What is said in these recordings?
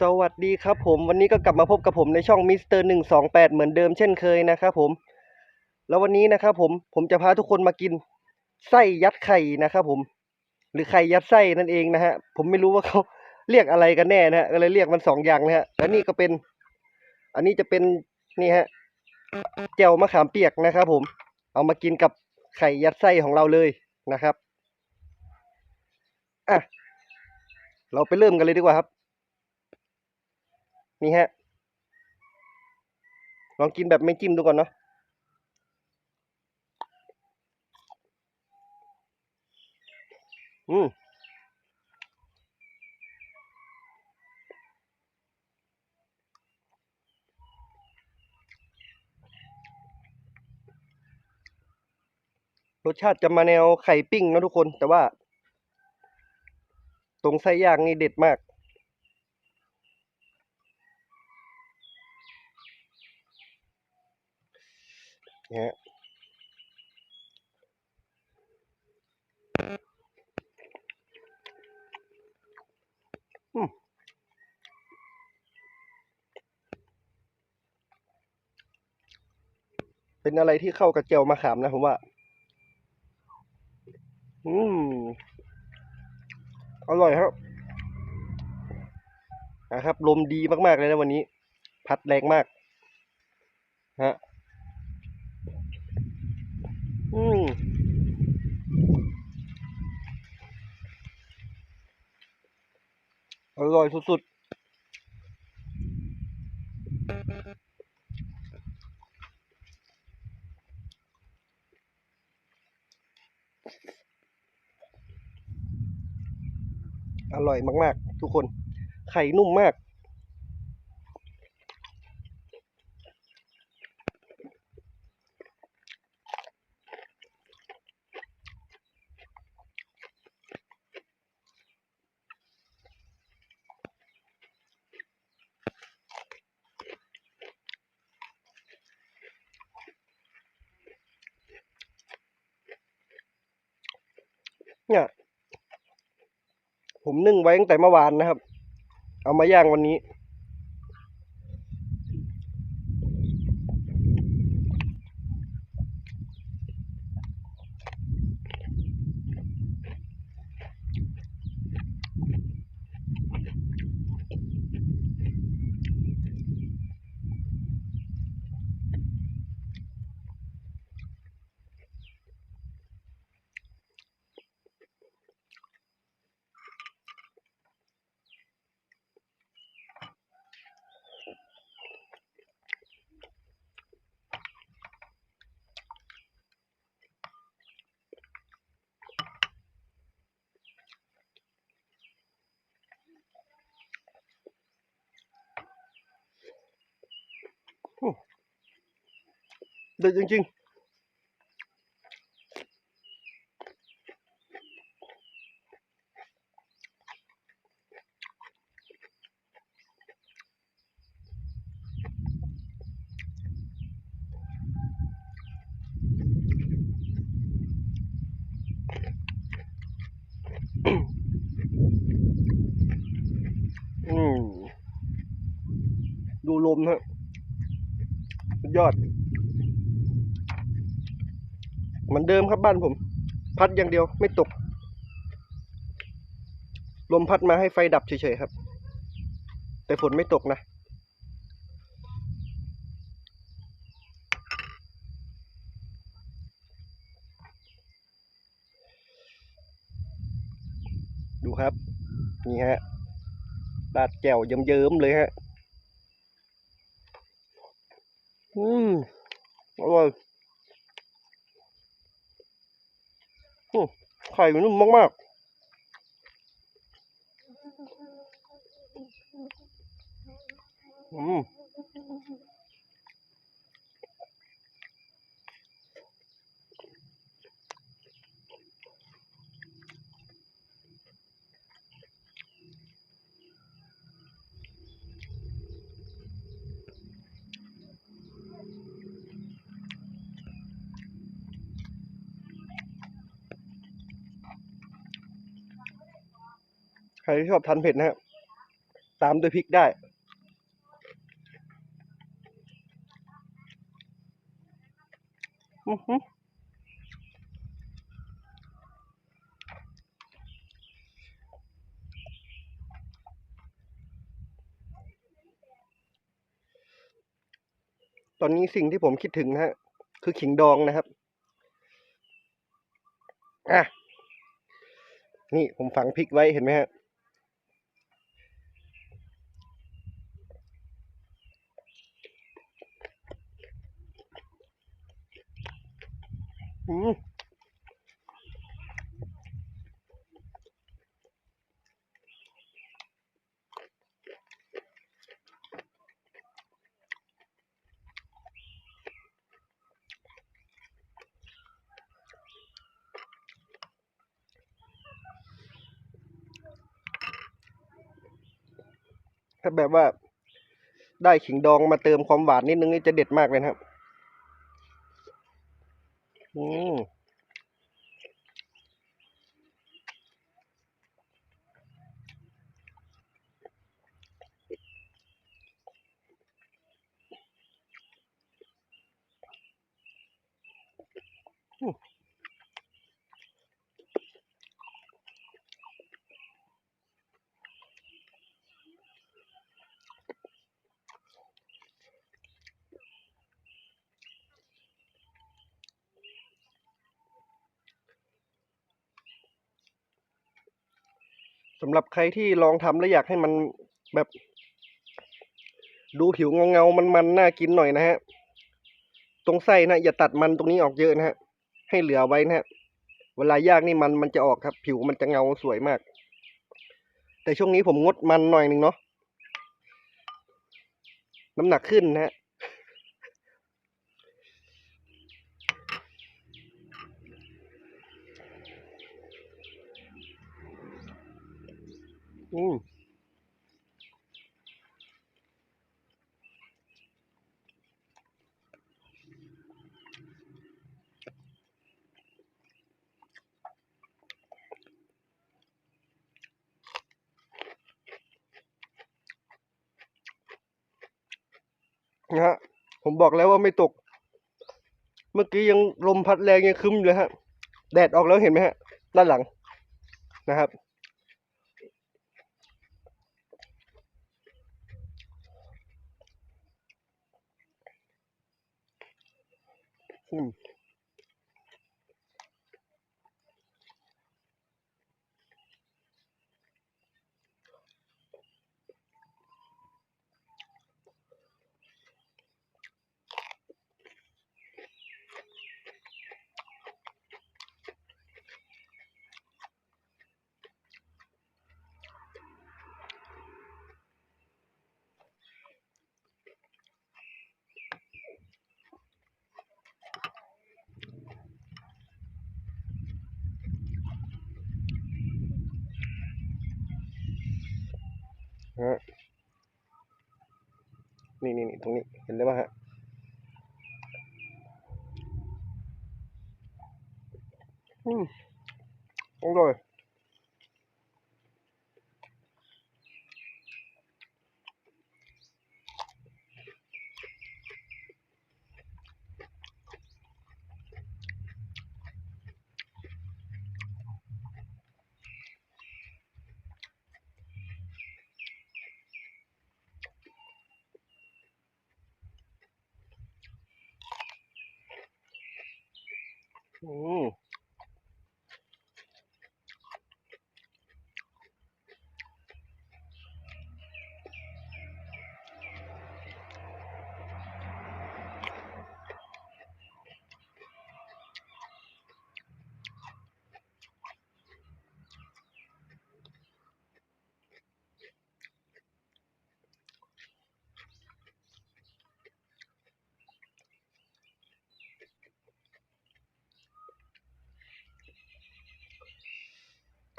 สวัสดีครับผมวันนี้ก็กลับมาพบกับผมในช่องมิสเตอร์หนึ่งสองแปดเหมือนเดิมเช่นเคยนะครับผม แล้ววันนี้นะครับผมผมจะพาทุกคนมากินไส้ยัดไข่นะครับผม หรือไข่ยัดไส้นั่นเองนะฮะผมไม่รู้ว่าเขาเรียกอะไรกันแน่นะฮะก็เลยเรียกมันสองอย่างนะฮะแล้วนี่ก็เป็น อันนี้จะเป็นนี่ฮะแจ่วมะขามเปียกนะครับผม เอามากินกับไข่ยัดไส้ของเราเลยนะครับอะเราไปเริ่มกันเลยดีกว่าครับ นี่ฮะ ลองกินแบบไม่จิ้มดูก่อนเนาะอืมรสชาติจะมาแนวไข่ปิ้งนะทุกคน แต่ว่า ตรงไส้ย่างนี่เด็ดมาก นะฮะเป็นอะไรที่เข้ากับเจียวมะขามนะผมว่า อืม อร่อยครับนะครับ ลมดีมาก ๆ เลยนะวันนี้ พัดแรงมาก ฮะ อืมอร่อยสุดๆอร่อยมาก ๆ ทุกคน ไข่นุ่มมาก เนี่ย ผมนึ่งไว้ตั้งแต่เมื่อวานนะครับ เอามาย่างวันนี้ เด็ดจริงๆอืมดูลมฮะสุดยอด เหมือนเดิมครับบ้านผม พัดอย่างเดียวไม่ตก ลมพัดมาให้ไฟดับเฉยๆครับ แต่ฝนไม่ตกนะดูครับ นี่ฮะลาดแจ่วเยิ้มๆเลยฮะ อืม อร่อย โอ้ ไข่มันนุ่มมากๆ อืม ใครที่ชอบทานเผ็ดนะฮะตามด้วยพริกได้ อือหือตอนนี้สิ่งที่ผมคิดถึงนะฮะ คือขิงดองนะครับ อะ นี่ผมฝังพริกไว้เห็นไหมฮะ อืมถ้าแบบว่าได้ขิงดองมาเติมความหวานนิดนึงนี่จะเด็ดมากเลยครับ อืม สำหรับใครที่ลองทำแล้วอยากให้มันแบบ ดูผิวเงาเงามันมันๆน่ากินหน่อยนะฮะ ตรงไส้นะอย่าตัดมันตรงนี้ออกเยอะนะฮะ ให้เหลือไว้นะฮะ เวลาย่างนี่มันมันจะออกครับ ผิวมันจะเงาสวยมาก แต่ช่วงนี้ผมงดมันหน่อยหนึ่งเนาะน้ำหนักขึ้นนะฮะ อืมนะฮะผมบอกแล้วว่าไม่ตก เมื่อกี้ยังลมพัดแรงยังครึ้มอยู่เลยฮะ แดดออกแล้วเห็นไหมฮะ ด้านหลังนะครับ อืม ฮะ นี่นี่นี่ตรงนี้เห็นได้ป่ะฮะอืมอร่อย อื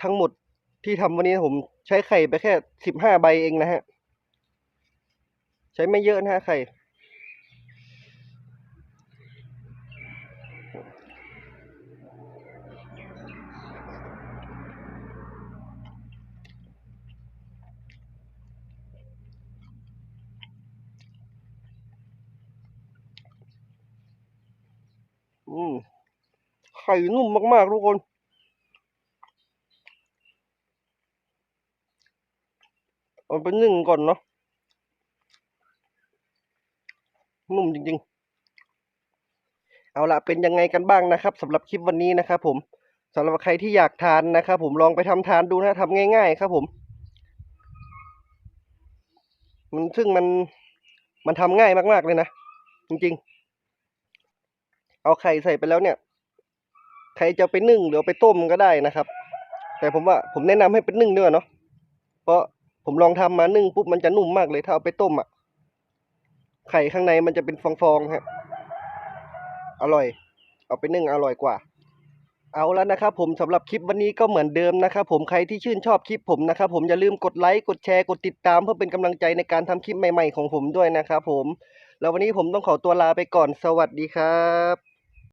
ทั้งหมดที่ทำวันนี้ผมใช้ไข่ไปแค่สิบห้าใบเองนะฮะ ใช้ไม่เยอะนะฮะไข่ อืม ไข่นุ่มมาก ๆ ทุกคน ไปนึ่งก่อนเนาะนุ่มจริง ๆ เอาละเป็นยังไงกันบ้างนะครับสำหรับคลิปวันนี้นะครับผมสำหรับใครที่อยากทานนะครับผมลองไปทำทานดูนะทำง่าย ๆ ครับผม มันซึ่งมันมันทำง่ายมากๆเลยนะ จริง ๆ เอาไข่ใส่ไปแล้วเนี่ยใครจะไปนึ่งหรือไปต้มก็ได้นะครับ แต่ผมว่าผมแนะนำให้เป็นนึ่งด้วยเนาะเพราะ ผมลองทำมานึ่งปุ๊บมันจะนุ่มมากเลยถ้าเอาไปต้มอะ ไข่ข้างในมันจะเป็นฟองๆฮะ อร่อย เอาไปนึ่งอร่อยกว่า เอาแล้วนะครับผมสำหรับคลิปวันนี้ก็เหมือนเดิมนะครับผมใครที่ชื่นชอบคลิปผมนะครับผมอย่าลืมกดไลค์กดแชร์กดติดตามเพื่อเป็นกำลังใจในการทำคลิปใหม่ๆของผมด้วยนะครับผม แล้ววันนี้ผมต้องขอตัวลาไปก่อนสวัสดีครับ